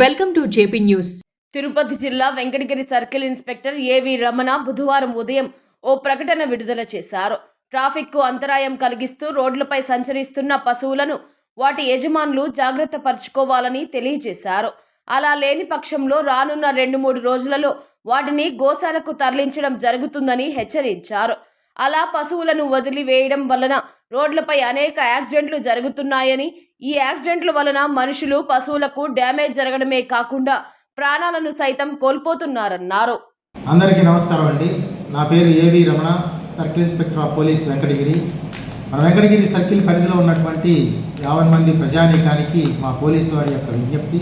Welcome to JP News. Tirupati జిల్లా Venkatagiri circle inspector ఏవి రమణ బుధవారం ఉదయం ఓ ప్రకటన విడుదల చేశారు. ట్రాఫిక్కు అంతరాయం కలిగిస్తూ రోడ్లపై సంచరిస్తున్న పశువులను వాటి యజమానులు జాగ్రత్త పరుచుకోవాలని తెలియజేశారు. అలా లేని పక్షంలో రానున్న రెండు మూడు రోజులలో వాటిని గోశాలకు తరలించడం జరుగుతుందని హెచ్చరించారు. అలా పశువులను వదిలివేయడం వలన రోడ్లపై అనేక యాక్సిడెంట్లు జరుగుతున్నాయని ఈ యాక్సిడెంట్ల వలన మనుషులు పశువులకు డ్యామేజ్ జరగడమే కాకుండా ప్రాణాలను సైతం కోల్పోతున్నారన్నారు. అందరికీ నమస్కారం అండి. నా పేరు AV Ramana circle inspector of police Venkatagiri. మన వెంకటగిరి సర్కిల్ పరిధిలో ఉన్నటువంటి యాభై మంది ప్రజానీకానికి మా పోలీసు వారి యొక్క విజ్ఞప్తి.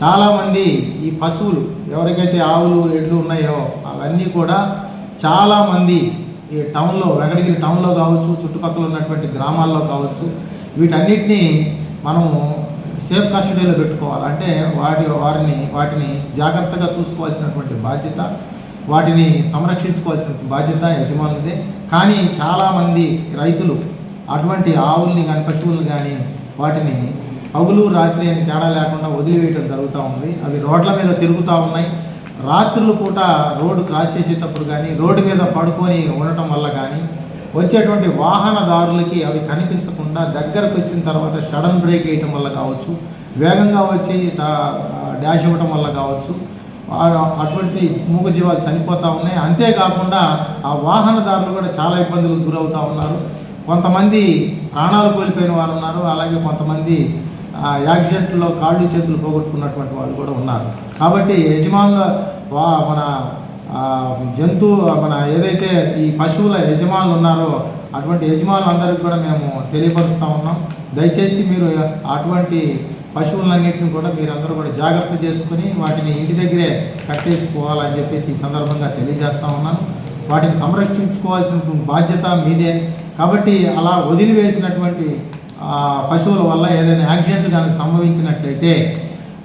చాలామంది ఈ పశువులు ఎవరికైతే ఆవులు ఎడ్లు ఉన్నాయో అవన్నీ కూడా చాలామంది ఈ టౌన్లో వెంకటగిరి టౌన్లో కావచ్చు చుట్టుపక్కల ఉన్నటువంటి గ్రామాల్లో కావచ్చు వీటన్నిటినీ మనము సేఫ్ కస్టడీలో పెట్టుకోవాలి. అంటే వాటి వారిని వాటిని జాగ్రత్తగా చూసుకోవాల్సినటువంటి బాధ్యత వాటిని సంరక్షించుకోవాల్సిన బాధ్యత యజమానులదే. కానీ చాలామంది రైతులు అటువంటి ఆవుల్ని కానీ పశువుల్ని కానీ వాటిని పగులు రాత్రి అని తేడా లేకుండా వదిలివేయడం జరుగుతూ ఉంది. అవి రోడ్ల మీద తిరుగుతూ ఉన్నాయి. రాత్రులు పూట రోడ్డు క్రాస్ చేసేటప్పుడు కానీ రోడ్డు మీద పడుకొని ఉండటం వల్ల కానీ వచ్చేటువంటి వాహనదారులకి అవి కనిపించకుండా దగ్గరకు వచ్చిన తర్వాత సడన్ బ్రేక్ వేయటం వల్ల కావచ్చు వేగంగా వచ్చి డాష్ ఇవ్వటం వల్ల కావచ్చు అటువంటి అటువంటి మూగజీవాలు చనిపోతూ ఉన్నాయి. అంతేకాకుండా ఆ వాహనదారులు కూడా చాలా ఇబ్బందులకు గురవుతూ ఉన్నారు. కొంతమంది ప్రాణాలు కోల్పోయిన వారు ఉన్నారు. అలాగే కొంతమంది యాక్సిడెంట్లో కాళ్ళు చేతులు పోగొట్టుకున్నటువంటి వాళ్ళు కూడా ఉన్నారు. కాబట్టి యజమానుల వా మన జంతువు మన ఏదైతే ఈ పశువుల యజమానులు ఉన్నారో అటువంటి యజమానులందరికీ కూడా మేము తెలియపరుస్తూ ఉన్నాం. దయచేసి మీరు అటువంటి పశువులన్నింటిని కూడా మీరందరూ కూడా జాగ్రత్త చేసుకుని వాటిని ఇంటి దగ్గరే కట్టేసుకోవాలని చెప్పేసి ఈ సందర్భంగా తెలియజేస్తూ ఉన్నాను. వాటిని సంరక్షించుకోవాల్సిన బాధ్యత మీదే. కాబట్టి అలా వదిలివేసినటువంటి పశువుల వల్ల ఏదైనా యాక్సిడెంట్ కనుక సంభవించినట్లయితే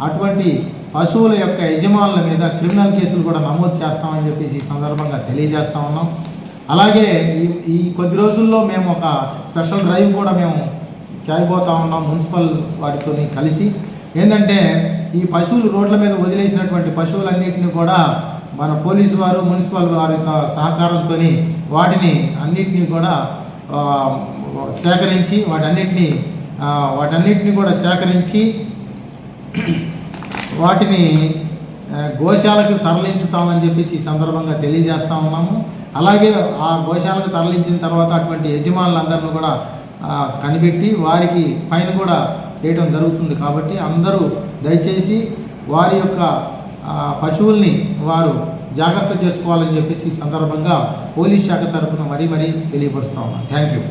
అటువంటి పశువుల యొక్క యజమానుల మీద క్రిమినల్ కేసులు కూడా నమోదు చేస్తామని చెప్పేసి ఈ సందర్భంగా తెలియజేస్తా ఉన్నాం. అలాగే ఈ ఈ కొద్ది రోజుల్లో మేము ఒక స్పెషల్ డ్రైవ్ కూడా మేము చేయబోతా ఉన్నాం మున్సిపల్ వారితో కలిసి. ఏంటంటే ఈ పశువులు రోడ్ల మీద వదిలేసినటువంటి పశువులన్నింటినీ కూడా మన పోలీసు వారు మున్సిపల్ వారి సహకారంతో వాటిని అన్నిటినీ కూడా సేకరించి వాటన్నిటిని వాటన్నిటిని కూడా సేకరించి వాటిని గోశాలకు తరలించుతామని చెప్పేసి ఈ సందర్భంగా తెలియజేస్తా ఉన్నాము. అలాగే ఆ గోశాలకు తరలించిన తర్వాత అటువంటి యజమానులందరిని కూడా కనిపెట్టి వారికి ఫైన్ కూడా వేయడం జరుగుతుంది. కాబట్టి అందరూ దయచేసి వారి యొక్క పశువుల్ని వారు జాగ్రత్త చేసుకోవాలని చెప్పేసి ఈ సందర్భంగా పోలీస్ శాఖ తరఫున మరీ మరీ తెలియపరుస్తా ఉన్నాను థ్యాంక్ యూ